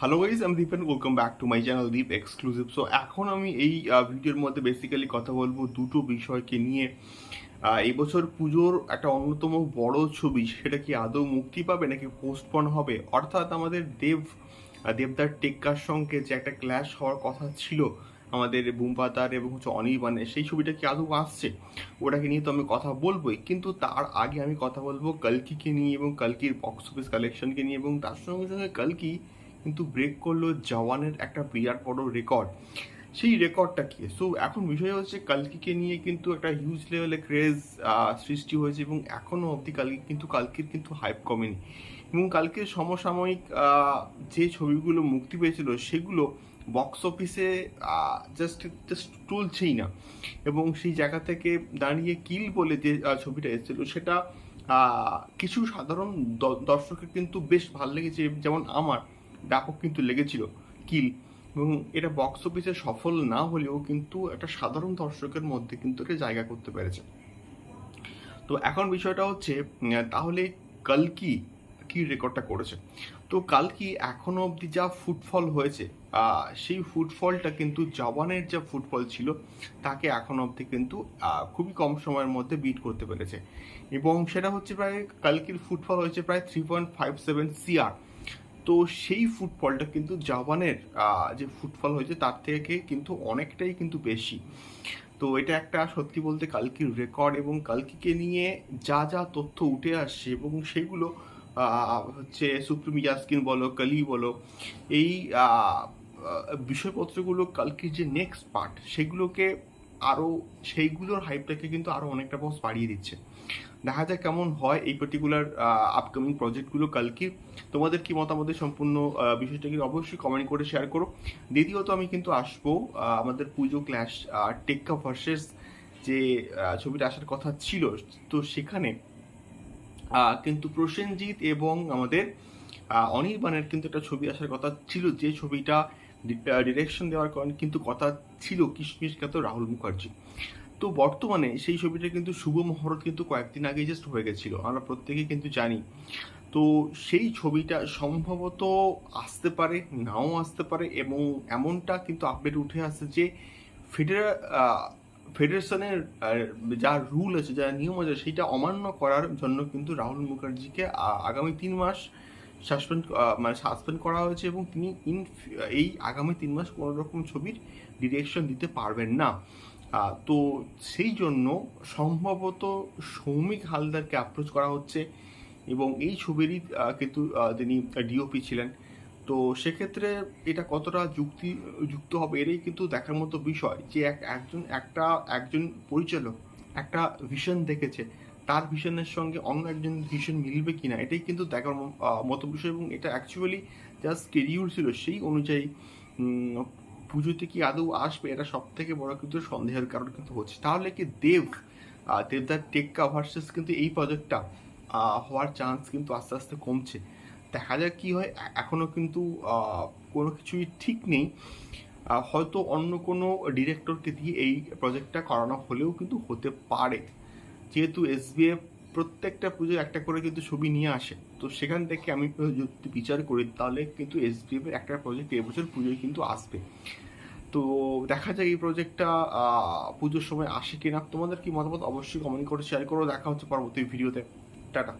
Hello guys আমি Dipen welcome back to my channel Deep exclusive so এখন আমি এই ভিডিওর মধ্যে বেসিক্যালি কথা বলব দুটো বিষয়কে নিয়ে। এবছর পুজোর একটা অন্যতম বড় ছবি, সেটা কি আদৌ মুক্তি পাবে নাকি পোস্টপন হবে? অর্থাৎ আমাদের দেব দেবদার টেক্কার সঙ্গে যে একটা ক্ল্যাশ হওয়ার কথা ছিল আমাদের বুমপাতার এবং হচ্ছে অনির্বাণের সেই ছবিটা কি আদৌ আসছে? ওটাকে নিয়ে তো আমি কথা বলবোই। কিন্তু তার আগে আমি কথা বলব কালকিকে নিয়ে এবং কালকির বক্স অফিস কালেকশনকে নিয়ে এবং তার সঙ্গে সঙ্গে কালকি কিন্তু ব্রেক করল জওয়ানের একটা বিরাট বড় রেকর্ড সেই রেকর্ডটা কি? সো এখন বিষয় হচ্ছে কালকিকে নিয়ে কিন্তু একটা হিউজ লেভেলে ক্রেজ সৃষ্টি হয়েছে এবং এখনও অবধি কালকি কিন্তু, কালকির কিন্তু হাইপ কমেনি। এবং কালকের সমসাময়িক যে ছবিগুলো মুক্তি পেয়েছিল সেগুলো বক্স অফিসে জাস্ট জাস্ট তুলছেই না। এবং সেই জায়গা থেকে দাঁড়িয়ে কিল বলে যে ছবিটা এসেছিল সেটা কিছু সাধারণ দর্শকের কিন্তু বেশ ভালো লেগেছে। যেমন আমার ব্যাপক কিন্তু লেগেছিল, কিল। এবং এটা বক্স অফিসে সফল না হলেও কিন্তু একটা সাধারণ দর্শকের মধ্যে কিন্তু একটা জায়গা করতে পেরেছে। তো এখন বিষয়টা হচ্ছে তাহলে কালকি কি রেকর্ডটা করেছে? তো কালকি এখনও অবধি যা ফুটফল হয়েছে সেই ফুটফলটা কিন্তু জবানের যা ফুটফল ছিল, তাকে এখন অবধি কিন্তু খুবই কম সময়ের মধ্যে বিট করতে পেরেছে। এবং সেটা হচ্ছে প্রায়, কালকির ফুটফল হয়েছে প্রায় three point five seven CR তো সেই ফুটফলটা কিন্তু জাপানের যে ফুটফল হয়েছে তার থেকে কিন্তু অনেকটাই কিন্তু বেশি। তো এটা একটা সত্যি বলতে কালকির রেকর্ড এবং কালকিকে নিয়ে যা যা তথ্য উঠে আসছে এবং সেগুলো হচ্ছে সুপ্রিম ইয়াসকিন বলো কালি বলো, এই বিষয়পত্রগুলো কালকির যে নেক্সট পার্ট সেগুলোকে আরও সেইগুলোর হাইপটাকে কিন্তু আরও অনেকটা বস বাড়িয়ে দিচ্ছে। দেখা যাক কেমন হয় এই পার্টিকুলার আপকামিং প্রজেক্টগুলো কালকে। তোমাদের কি মতামতের সম্পূর্ণ বিষয়টাকে অবশ্যই কমেন্ট করে শেয়ার করো। দ্বিতীয়ত আমি কিন্তু আসব আমাদের পুজো ক্ল্যাশ টেক্কা ভার্সেস যে ছবিটা আসার কথা ছিল, তো সেখানে কিন্তু প্রসেনজিৎ এবং আমাদের অনির্বাণের কিন্তু একটা ছবি আসার কথা ছিল। যে ছবিটা ডিরেকশন দেওয়ার কারণে কিন্তু কথা ছিল কিশমিশ খ্যাত রাহুল মুখার্জি। তো বর্তমানে সেই ছবিটা কিন্তু শুভ মহরত কিন্তু কয়েকদিন আগে জাস্ট হয়ে গেছিল, আমরা প্রত্যেকেই কিন্তু জানি। তো সেই ছবিটা সম্ভবত আসতে পারে, নাও আসতে পারে এবং এমনটা কিন্তু আপডেট উঠে আসছে যে ফেডারেল ফেডারেশনের যা রুল আছে, যা নিয়ম আছে, সেটা অমান্য করার জন্য কিন্তু রাহুল মুখার্জিকে আগামী তিন মাস সাসপেন্ড মানে সাসপেন্ড করা হয়েছে এবং তিনি ইন এই আগামী তিন মাস কোনো রকম ছবির ডিরেকশন দিতে পারবেন না। তো সেই জন্য সম্ভবত সৌমিক হালদারকে অ্যাপ্রোচ করা হচ্ছে এবং এই ছবিরই কিন্তু তিনি ডিওপি ছিলেন। তো সেক্ষেত্রে এটা কতটা যুক্তি, যুক্ত হবে এরই কিন্তু দেখার মতো বিষয় যে এক, একজন একটা, একজন পরিচালক একটা ভিশন দেখেছে। তার ভিশনের সঙ্গে অন্য একজন ভিশন মিলবে কিনা, এটাই কিন্তু দেখার মতো বিষয় এবং এটা অ্যাকচুয়ালি যা স্কেডিউল ছিল সেই অনুযায়ী পুজোতে কি আদৌ আসবে এটা সব থেকে বড় কিন্তু সন্দেহের কারণ কিন্তু হচ্ছে। তাহলে কি দেব দেবদার টেক্কা ভার্সেস কিন্তু এই প্রজেক্টটা হওয়ার চান্স কিন্তু আস্তে আস্তে কমছে। দেখা যাক কি হয়, এ- এখনও কিন্তু কোনো কিছুই ঠিক নেই। হয়তো অন্য কোনো ডিরেক্টরকে দিয়ে এই প্রজেক্টটা করানো হলেও কিন্তু হতে পারে। যেহেতু এস প্রত্যেকটা পুজোর একটা করে কিন্তু ছবি নিয়ে আসে, তো সেখান থেকে আমি যদি বিচার করি, তাহলে কিন্তু এস এর একটা প্রজেক্ট এবছর পুজোয় কিন্তু আসবে। তো দেখা যায় এই প্রজেক্টটা পুজোর সময় আসে কিনা। তোমাদের কি মতামত? অবশ্যই কমেন্ট করে শেয়ার করো। দেখা হচ্ছে পরবর্তী ভিডিওতে টাটা।